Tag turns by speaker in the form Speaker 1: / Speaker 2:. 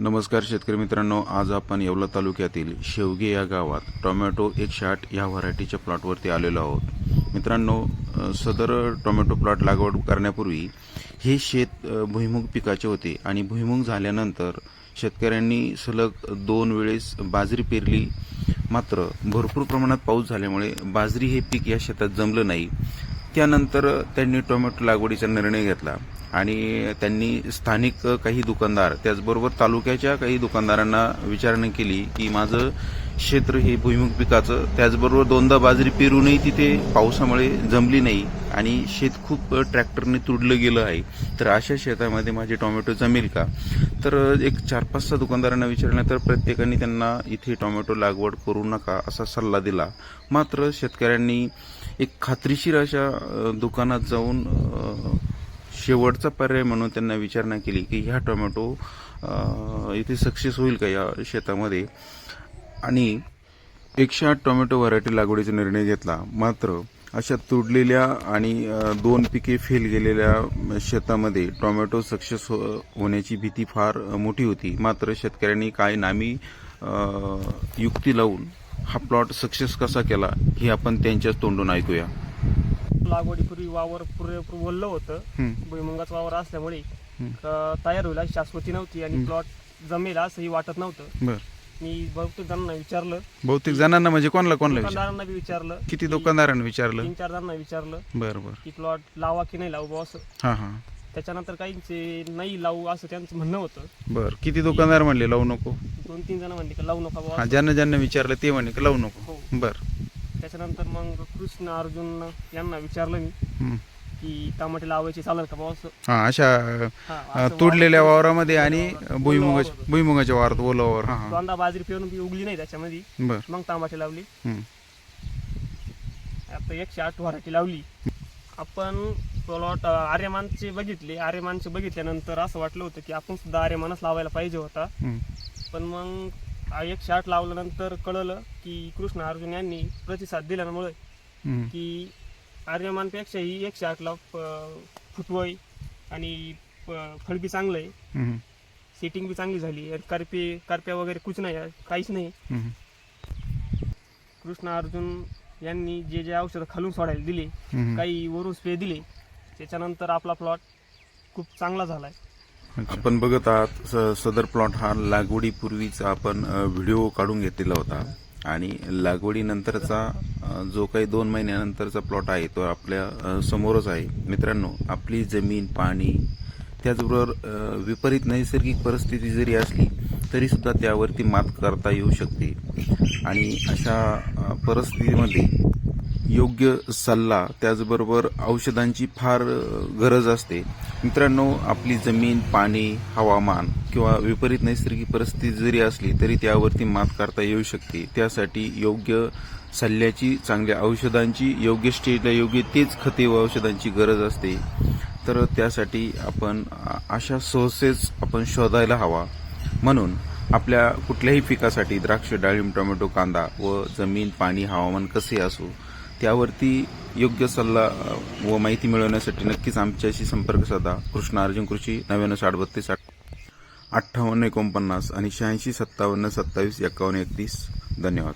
Speaker 1: नमस्कार शेतकरी मित्रांनो आज आपण येवला तालुक्यातील शेवगे या गावात टोमॅटो एकशे आठ या व्हरायटीच्या प्लॉटवरती आलेलो आहोत. मित्रांनो सदर टोमॅटो प्लॉट लागवड करण्यापूर्वी हे शेत भुईमुग पिकाचे होते आणि भुईमुग झाल्यानंतर शेतकऱ्यांनी सलग दोन वेळेस बाजरी पेरली. मात्र भरपूर प्रमाणात पाऊस झाल्यामुळे बाजरी हे पीक या शेतात जमलं नाही. त्यानंतर त्यांनी टोमॅटो लागवडीचा निर्णय घेतला आणि त्यांनी स्थानिक काही दुकानदार त्याचबरोबर तालुक्याच्या काही दुकानदारांना विचारणा केली की माझं क्षेत्र हे भुईमुग पिकाचं त्याचबरोबर दोनदा बाजरी पेरूनही तिथे पावसामुळे जमली नाही. आणि शेत खूप ट्रॅक्टरने तुडलं गेलं आहे. तर अशा शेतामध्ये माझे टोमॅटो जमेल का? तर एक चार पाच सहा दुकानदारांना विचारलं तर प्रत्येकाने त्यांना इथे टोमॅटो लागवड करू नका असा सल्ला दिला. मात्र शेतकऱ्यांनी एक खात्रीशीर अशा दुकानात जाऊन शेवटचा पर्याय म्हणून त्यांना विचारणा केली की ह्या टोमॅटो इथे सक्सेस होईल का या शेतामध्ये? आणि एकशे आठ टोमॅटो व्हरायटी लागवडीचा निर्णय घेतला. मात्र अशा तुडलेल्या आणि दोन पिके फेल गेलेल्या शेतामध्ये टोमॅटो सक्सेस होण्याची भीती फार मोठी होती मात्र शेतकऱ्यांनी काय नामी युक्ती लावून हा प्लॉट सक्सेस कसा केला हे आपण त्यांच्याच तोंडून ऐकूया
Speaker 2: लागवडीपूर्वी वावर पुरेपूर ओललं होतं
Speaker 1: हं.
Speaker 2: भुईमुगाचा वावर असल्यामुळे
Speaker 1: हं.
Speaker 2: तयार होईल शाश्वती नव्हती आणि
Speaker 1: हं.
Speaker 2: प्लॉट जमेल असंही वाटत नव्हतं
Speaker 1: बर
Speaker 2: मी बहुतेक जणांना विचारलं.
Speaker 1: बहुतेक जणांना म्हणजे कोणाला कोणाला विचार
Speaker 2: दुकानदारांना बी विचारलं.
Speaker 1: किती दुकानदारांना विचारलं?
Speaker 2: तीन चार जणांना विचारलं.
Speaker 1: बर बर.
Speaker 2: की प्लॉट लावा की नाही लावू बुवा असं.
Speaker 1: हा हा.
Speaker 2: त्याच्यानंतर काहींचे नाही लावू असं त्यांचं म्हणणं होतं.
Speaker 1: बर. किती दुकानदार म्हणले लावू नको?
Speaker 2: दोन तीन जण म्हणले की लावू नका बुवा
Speaker 1: हा. ज्यांना ज्यांना विचारलं ते म्हणे की लावू नको.
Speaker 2: हो.
Speaker 1: बर.
Speaker 2: त्याच्यानंतर मग कृष्ण अर्जुन यांना विचारलं मी. की टमाटे लावायचे चालेल का असं.
Speaker 1: हा अशा
Speaker 2: हा,
Speaker 1: अ,
Speaker 2: असं
Speaker 1: तुडलेल्या
Speaker 2: वावर-
Speaker 1: वावरामध्ये आणि भुईमुगाच्या. भुईमुगाच्या वावरात ओला वावर हा हा.
Speaker 2: दोनदा बाजरी पेरून बी उगली नाही त्याच्यामध्ये.
Speaker 1: बर.
Speaker 2: मग टमाटे लावली.
Speaker 1: हम्म.
Speaker 2: आता एकशे आठ व्हरायटी लावली. आपण प्लॉट आर्यमानचे बघितले. आर्यमानचे बघितल्यानंतर असं वाटलं होतं की आपण सुद्धा आर्यमानच लावायला पाहिजे होता.
Speaker 1: हम्म.
Speaker 2: पण मग आ- एकशे आठ लावल्यानंतर कळलं की कृष्ण अर्जुन यांनी प्रतिसाद दिल्यामुळे
Speaker 1: हम्म.
Speaker 2: की आर्यमानपेक्षाही एकशे आठला फुटवय आणि प- फळ बी चांगलं आहे.
Speaker 1: हम्म.
Speaker 2: सेटिंग बी चांगली झाली. आणि करपे करप्या वगैरे कुछ नाही आहे, काहीच नाही.
Speaker 1: हम्म.
Speaker 2: कृष्ण अर्जुन यांनी जे जे औषधं खालून सोडायला दिले
Speaker 1: हम्म.
Speaker 2: काही वरून स्प्रे दिले त्याच्यानंतर आपला प्लॉट खूप चांगला झालाय.
Speaker 1: आपण बघत आहात स- सदर प्लॉट हा लागवडीपूर्वीचा आपण अ, व्हिडिओ काढून घेतलेला होता. आणि लागवडीनंतरचा जो काही दोन महिन्यानंतरचा प्लॉट आहे तो आपल्या समोरच आहे. मित्रांनो आपली जमीन पाणी त्याचबरोबर विपरीत नैसर्गिक परिस्थिती जरी असली तरीसुद्धा त्यावरती मात करता येऊ शकते. आणि अशा परिस्थितीमध्ये योग्य सल्ला त्याचबरोबर औषधांची फार गरज असते. मित्रांनो आपली जमीन पाणी हवामान किंवा विपरीत नैसर्गिक परिस्थिती जरी असली तरी त्यावरती मात करता येऊ शकते. त्यासाठी योग्य सल्ल्याची चांगल्या औषधांची योग्य स्टेजला योग्य तेच खते व औषधांची गरज असते. तर त्यासाठी आपण अशा सोर्सेस आपण शोधायला हवा. म्हणून आपल्या कुठल्याही पिकासाठी द्राक्ष डाळिंब टोमॅटो कांदा व जमीन पाणी हवामान कसे असो त्यावरती योग्य सल्ला व माहिती मिळवण्यासाठी नक्कीच आमच्याशी संपर्क साधा. कृष्ण अर्जुन कृषी नव्याण्णव साठ बत्तीस आठ अठ्ठावन्न एकोणपन्नास आणि शहाऐंशी सत्तावन्न सत्तावीस एकावन्न एकतीस. धन्यवाद.